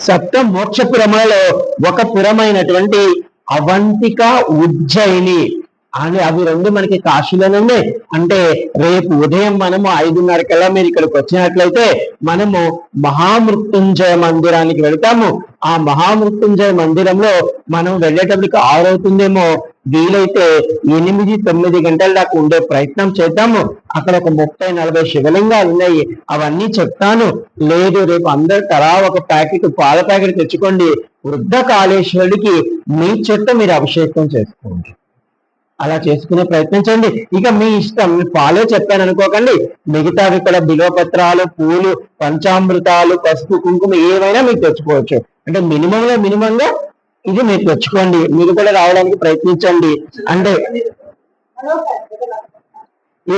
సప్త మోక్షపురములలో ఒక పురమైనటువంటి అవంతిక ఉజ్జయిని. అని అవి రెండు మనకి కాశీలోనే ఉన్నాయి అంటే రేపు ఉదయం మనము ఐదున్నర కల్లా మీరు ఇక్కడికి వచ్చినట్లయితే మనము మహామృత్యుంజయ మందిరానికి వెళ్తాము. ఆ మహామృత్యుంజయ మందిరంలో మనం వెళ్ళేటప్పటికి ఆరవుతుందేమో వీలైతే ఎనిమిది తొమ్మిది గంటల దాకా ఉండే ప్రయత్నం చేద్దాము. అక్కడ ఒక ముప్పై నలభై శివలింగాలు ఉన్నాయి. అవన్నీ చెప్తాను. లేదు రేపు అందరు తలా ఒక ప్యాకెట్ పాల ప్యాకెట్ తెచ్చుకోండి. వృద్ధ కాళేశ్వరుడికి మీ చెట్టు మీరు అభిషేకం చేసుకోండి. అలా చేసుకునే ప్రయత్నించండి. ఇక మీ ఇష్టం మీ పాలే చెప్పాను అనుకోకండి. మిగతావి ఇక్కడ బిలోపత్రాలు పూలు పంచామృతాలు పసుపు కుంకుమ ఏవైనా మీకు తెచ్చుకోవచ్చు. అంటే మినిమం లో మినిమం గా ఇది మీరు తెచ్చుకోండి. మీరు కూడా రావడానికి ప్రయత్నించండి. అంటే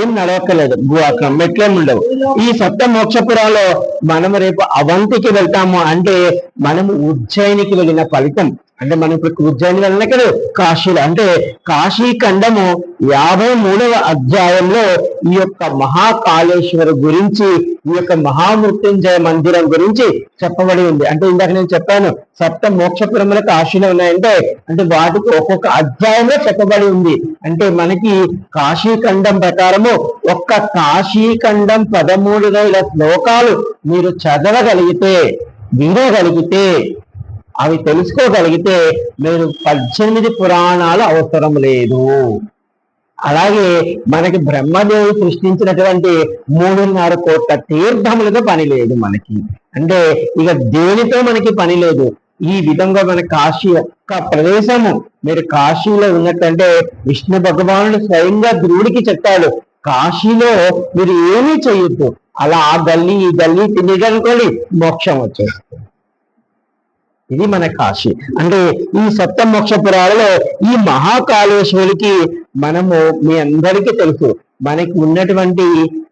ఏం నడవక్కర్లేదు. గు- అక్కడ మెట్లేం ఉండవు. ఈ సప్త మోక్షపురాలో మనం రేపు అవంతికి వెళ్తాము అంటే మనం ఉజ్జయినికి వెళ్ళిన ఫలితం. అంటే మనం ఇప్పుడు కూర్చొని వెళ్ళిన కాశీలు. అంటే కాశీ ఖండము యాభై మూడవ అధ్యాయంలో ఈ యొక్క మహాకాళేశ్వర గురించి ఈ యొక్క మహామృత్యుంజయ మందిరం గురించి చెప్పబడి ఉంది. అంటే ఇందాక నేను చెప్పాను సప్త మోక్షపురముల కాశీలో ఉన్నాయంటే అంటే వాటికి ఒక్కొక్క అధ్యాయంలో చెప్పబడి ఉంది. అంటే మనకి కాశీ ఖండం ప్రకారము ఒక్క కాశీ ఖండం పదమూడు వేల శ్లోకాలు మీరు చదవగలిగితే వినగలిగితే అవి తెలుసుకోగలిగితే మీరు పద్దెనిమిది పురాణాలు అవసరం లేదు. అలాగే మనకి బ్రహ్మదేవి సృష్టించినటువంటి మూడున్నర కోట్ల తీర్థములతో పని లేదు మనకి. అంటే ఇక దేనితో మనకి పని లేదు? ఈ విధంగా మన కాశీ యొక్క ప్రదేశము మీరు కాశీలో ఉన్నట్టంటే విష్ణు భగవానుడు స్వయంగా ధ్రువుడికి చెప్పాడు కాశీలో మీరు ఏమీ చేయొద్దు. అలా ఆ గల్లీ ఈ గల్లీ తినేదనుకోండి మోక్షం వచ్చేస్తుంది. ఇది మన కాశీ. అంటే ఈ సప్త మోక్షపురాలలో ఈ మహాకాళేశ్వరుడికి మనము మీ అందరికీ తెలుసు మనకి ఉన్నటువంటి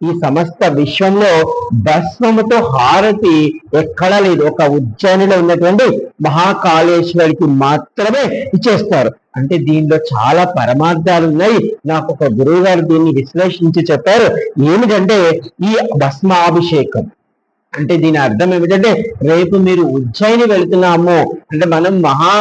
ఈ సమస్త విశ్వంలో భస్మముతో హారతి ఎక్కడా లేదు. ఒక ఉజ్జయినిలో ఉన్నటువంటి మహాకాళేశ్వరికి మాత్రమే ఇచ్చేస్తారు. అంటే దీనిలో చాలా పరమార్థాలు ఉన్నాయి. నాకు ఒక గురువు గారు దీన్ని విశ్లేషించి చెప్పారు. ఏమిటంటే ఈ భస్మాభిషేకం. అంటే దీని అర్థం ఏమిటంటే రేపు మీరు ఉజ్జయిని వెళుతున్నాము. అంటే మనం మహా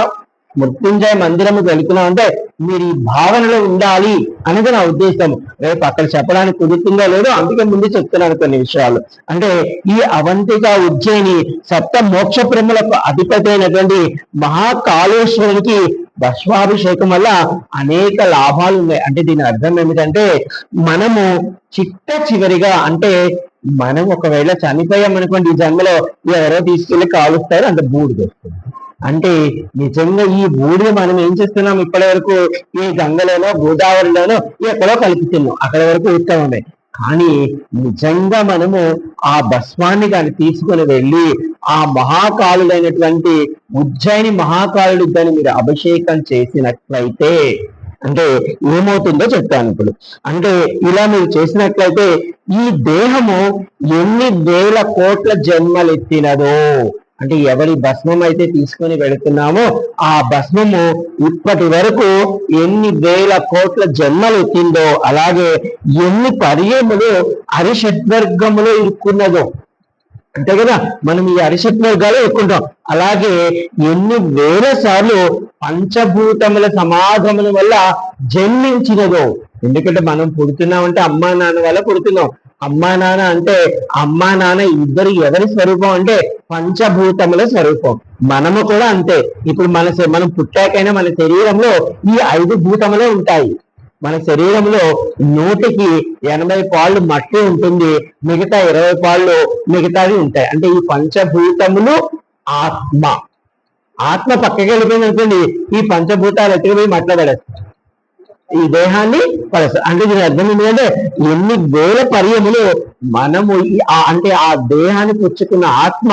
మృత్యుంజయ మందిరము వెళుతున్నాం అంటే మీరు ఈ భావనలో ఉండాలి అనేది నా ఉద్దేశం. రేపు అక్కడ చెప్పడానికి కుదురుతుందో లేదో అందుకే ముందు చెప్తున్నాను కొన్ని విషయాలు. అంటే ఈ అవంతిక ఉజ్జయిని సప్త మోక్ష ప్రేమలకు అధిపతి అయినటువంటి మహాకాళేశ్వరునికి భస్వాభిషేకం వల్ల అనేక లాభాలు ఉన్నాయి. అంటే దీని అర్థం ఏమిటంటే మనము చిట్ట చివరిగా అంటే మనం ఒకవేళ చనిపోయాం అనుకోండి ఈ జన్మలో ఎవరో తీసుకెళ్ళి కాలుస్తారు అంత బూడిద వస్తుంది. అంటే నిజంగా ఈ బూడిద మనం ఏం చేస్తున్నాం? ఇప్పటి వరకు ఈ గంగలోనో గోదావరిలోనో ఎక్కడో కలుపుతున్నాం అక్కడ వరకు ఉత్తమమే కానీ నిజంగా మనము ఆ భస్మాన్ని కానీ తీసుకుని వెళ్ళి ఆ మహాకాలుడైనటువంటి ఉజ్జయిని మహాకాలుడు దాన్ని మీరు అభిషేకం చేసినట్లయితే అంటే ఏమవుతుందో చెప్తాను ఇప్పుడు. అంటే ఇలా మీరు చేసినట్లయితే ఈ దేహము ఎన్ని వేల కోట్ల జన్మలు ఎత్తినదో అంటే ఎవరి భస్మం అయితే తీసుకొని వెళుతున్నామో ఆ భస్మము ఇప్పటి వరకు ఎన్ని వేల కోట్ల జన్మలు ఎత్తిందో అలాగే ఎన్ని పర్యములు హరిషడ్వర్గములో ఇరుక్కున్నదో అంతే కదా? మనం ఈ అరిషత్ వర్గాలు ఎక్కుంటాం. అలాగే ఎన్ని వేల సార్లు పంచభూతముల సమాగముల వల్ల జన్మించినదో. ఎందుకంటే మనం పుడుతున్నామంటే అమ్మా నాన్న వల్ల పుడుతున్నాం. అమ్మా నాన్న అంటే అమ్మా నాన్న ఇద్దరు ఎవరి స్వరూపం అంటే పంచభూతముల స్వరూపం. మనము కూడా అంతే. ఇప్పుడు మన మనం పుట్టాకైనా మన శరీరంలో ఈ ఐదు భూతములే ఉంటాయి. మన శరీరంలో నూటికి ఎనభై పాళ్ళు మట్టి ఉంటుంది మిగతా ఇరవై పాళ్ళు మిగతావి ఉంటాయి. అంటే ఈ పంచభూతములు ఆత్మ. ఆత్మ పక్కకి వెళ్ళిపోయింది అనుకోండి ఈ పంచభూతాలు ఎత్తుకుపోయి మట్లో పడేస్తాయి? ఈ దేహాన్ని పడేస్తారు అంటే దీని అర్థం ఏంటంటే ఎన్ని వేల పర్యములు మనము అంటే ఆ దేహాన్ని పుచ్చుకున్న ఆత్మ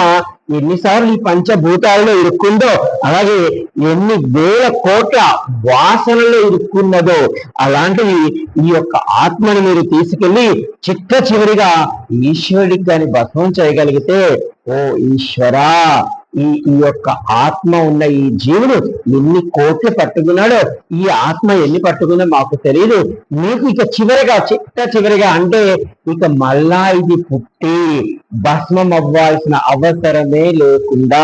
ఎన్నిసార్లు ఈ పంచభూతాలలో ఇరుక్కుందో అలాగే ఎన్ని వేల కోట్ల వాసనలో ఇరుక్కున్నదో అలాంటివి ఈ యొక్క ఆత్మని మీరు తీసుకెళ్ళి చిట్ట చివరిగా ఈశ్వరుడికి దాన్ని భస్మం చేయగలిగితే ఓ ఈశ్వరా! ఈ ఈ యొక్క ఆత్మ ఉన్న ఈ జీవుడు ఎన్ని కోట్లు పట్టుకున్నాడో ఈ ఆత్మ ఎన్ని పట్టుకుందో మాకు తెలియదు నీకు ఇక చివరిగా చిట్ట చివరిగా అంటే ఇక మళ్ళా ఇది పుట్టి భస్మం అవ్వాల్సిన అవసరమే లేకుండా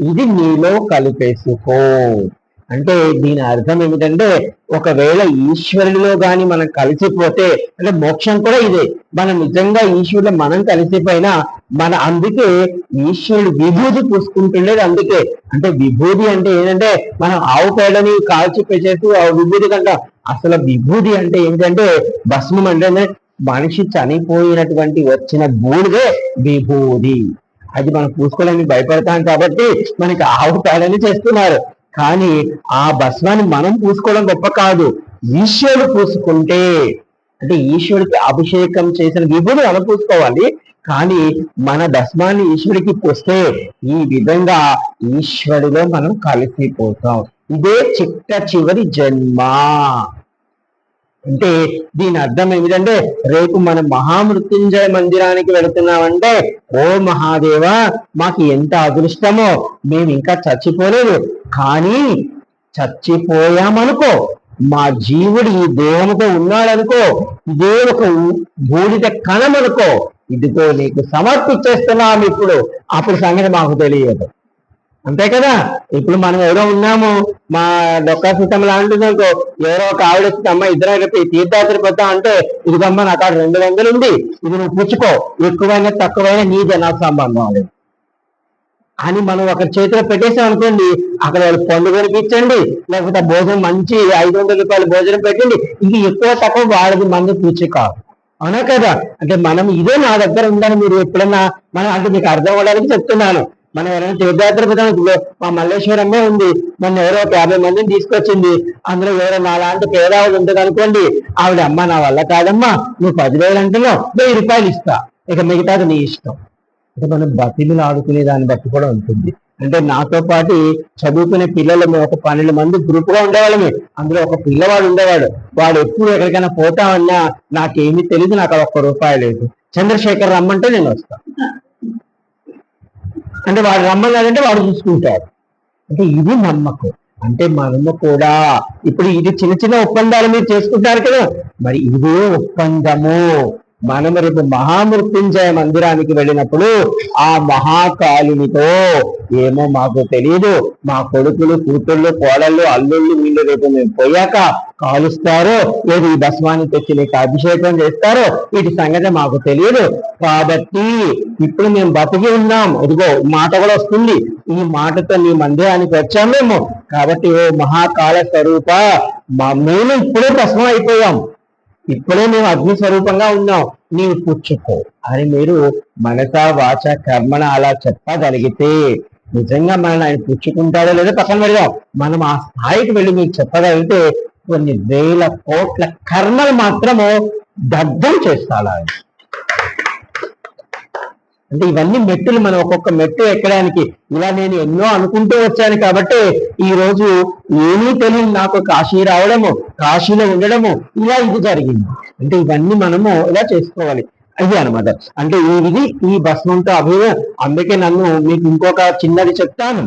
ఇది నీలో కలిపేసుకో. అంటే దీని అర్థం ఏమిటంటే ఒకవేళ ఈశ్వరుడిలో గాని మనం కలిసిపోతే అంటే మోక్షం కూడా ఇదే. మనం నిజంగా ఈశ్వరుడు మనం కలిసిపోయినా మన అందుకే ఈశ్వరుడు విభూతి పూసుకుంటుండేది అందుకే. అంటే విభూతి అంటే ఏంటంటే మనం ఆవు పేడని కాల్చి పెట్టేసి ఆ విభూతి కంట. అసలు విభూతి అంటే ఏంటంటే భస్మం అంటే మనిషి చనిపోయినటువంటి వచ్చిన బూడిదే విభూది అది మనం పూసుకోవడానికి భయపడతాం కాబట్టి మనకి ఆవు పేడని చేస్తున్నారు. కానీ ఆ భస్మాన్ని మనం పూసుకోవడం గొప్ప కాదు. ఈశ్వరుడు పూసుకుంటే అంటే ఈశ్వరుడికి అభిషేకం చేసిన విభూతి మనం పూసుకోవాలి. కానీ మన భస్మాన్ని ఈశ్వరుడికి పూస్తే ఈ విధంగా ఈశ్వరులో మనం కలిసిపోతాం. ఇదే చిట్ట చివరి జన్మ. అంటే దీని అర్థం ఏమిటంటే రేపు మనం మహామృత్యుంజయ మందిరానికి వెళుతున్నామంటే ఓ మహాదేవ మాకు ఎంత అదృష్టమో మేము ఇంకా చచ్చిపోలేదు. కానీ చచ్చిపోయామనుకో మా జీవుడు ఈ దేహంతో ఉన్నాడనుకో ఇదే ఒక బూడిద కణం అనుకో ఇదిగో నీకు సమర్పించేస్తున్నాం ఇప్పుడు. అప్పుడు సంగతి మాకు తెలియదు. అంతే కదా? ఇప్పుడు మనం ఎవరో ఉన్నాము మా డొక్కా సీతం లాంటిది అనుకో ఎవరో ఒక ఆవిడ వస్తుంది అమ్మ ఇద్దరు కలిపి తీర్థయాత్ర పోతా అంటే ఇదిగమ్మ నాకు అక్కడ రెండు వందలు ఉంది ఇది నువ్వు పుచ్చుకో ఎక్కువైనా తక్కువైనా నీ జనా సంబంధం అది. అని మనం ఒక చేతిలో పెట్టేసాం అనుకోండి అక్కడ వాళ్ళు పండు కొనిపించండి లేకపోతే భోజనం మంచి ఐదు వందల రూపాయలు భోజనం పెట్టండి ఇది ఎక్కువ తక్కువ వాళ్ళది మంది పూచి కాదు అవునా కదా? అంటే మనం ఇదే నా దగ్గర ఉందని మీరు ఎప్పుడన్నా మనం అంటే మీకు అర్థం అవ్వడానికి చెప్తున్నాను. మనం ఎవరైనా తీర్థయాత్ర పోతాం మా మల్లేశ్వరమ్మే ఉంది. మొన్న ఎవరో ఒక యాభై మందిని తీసుకొచ్చింది. అందులో ఎవరో నా లాంటి పేదవాళ్ళు ఉంటుంది అనుకోండి ఆవిడ అమ్మ నా వల్ల కాదమ్మా నువ్వు పదివేలు అంటున్నావు వెయ్యి రూపాయలు ఇస్తా. ఇక మిగతాది నీ ఇష్టం. అంటే మనం బతిమిలు ఆడుకునే దాన్ని బట్టి కూడా ఉంటుంది. అంటే నాతో పాటు చదువుకునే పిల్లలు ఒక పన్నెండు మంది గ్రూప్గా ఉండేవాళ్ళమే. అందులో ఒక పిల్లవాడు ఉండేవాడు. వాడు ఎప్పుడు ఎక్కడికైనా పోతామన్నా నాకేమీ తెలియదు నాకు ఒక్క రూపాయి లేదు. చంద్రశేఖర్ రమ్మంటే నేను వస్తాను అంటే వాడు రమ్మన్నాడంటే వాడు చూసుకుంటాడు. అంటే ఇది నమ్మకం. అంటే మనము కూడా ఇప్పుడు ఇది చిన్న చిన్న ఒప్పందాలు మీరు చేసుకుంటారు కదా. మరి ఇదే ఒప్పందము. మనం రేపు మహామృత్యుంజయ మందిరానికి వెళ్ళినప్పుడు ఆ మహాకాళినితో ఏమో మాకు తెలియదు మా కొడుకులు కూతుళ్ళు కోడళ్ళు అల్లుళ్ళు వీళ్ళు రేపు మేము పోయాక కాలుస్తారో లేదు ఈ భస్మాన్ని తెచ్చి నీకు అభిషేకం చేస్తారో వీటి సంగతి మాకు తెలియదు కాబట్టి ఇప్పుడు మేము బతికి ఉన్నాం. ఇదిగో మాట కూడా వస్తుంది. ఈ మాటతో నీ మందిరానికి వచ్చాం మేము. కాబట్టి ఓ మహాకాల స్వరూప మేము ఇప్పుడే భస్మం అయిపోయాం. ఇప్పుడే మేము అగ్ని స్వరూపంగా ఉన్నాం. నీవు పుచ్చుకో అని మీరు మనస వాచ కర్మణ అలా చెప్పగలిగితే నిజంగా మనల్ని ఆయన పుచ్చుకుంటాడో లేదో పక్కన పెడదాం. మనం ఆ స్థాయికి వెళ్ళి మీకు చెప్పగలిగితే కొన్ని వేల కోట్ల కర్మలు మాత్రము దగ్ధం చేస్తాడు ఆయన. అంటే ఇవన్నీ మెట్టులు మనం ఒక్కొక్క మెట్టు ఎక్కడానికి. ఇలా నేను ఎన్నో అనుకుంటూ వచ్చాను కాబట్టి ఈ రోజు ఏమీ తెలియదు నాకు. కాశీ రావడము కాశీలో ఉండడము ఇలా ఇది జరిగింది. అంటే ఇవన్నీ మనము ఇలా చేసుకోవాలి. అది అన్నమాట అంటే ఈ ఇది ఈ భస్మంతో అభివృద్ధి అందుకే నన్ను మీకు ఇంకొక చిన్నది చెప్తాను.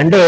అంటే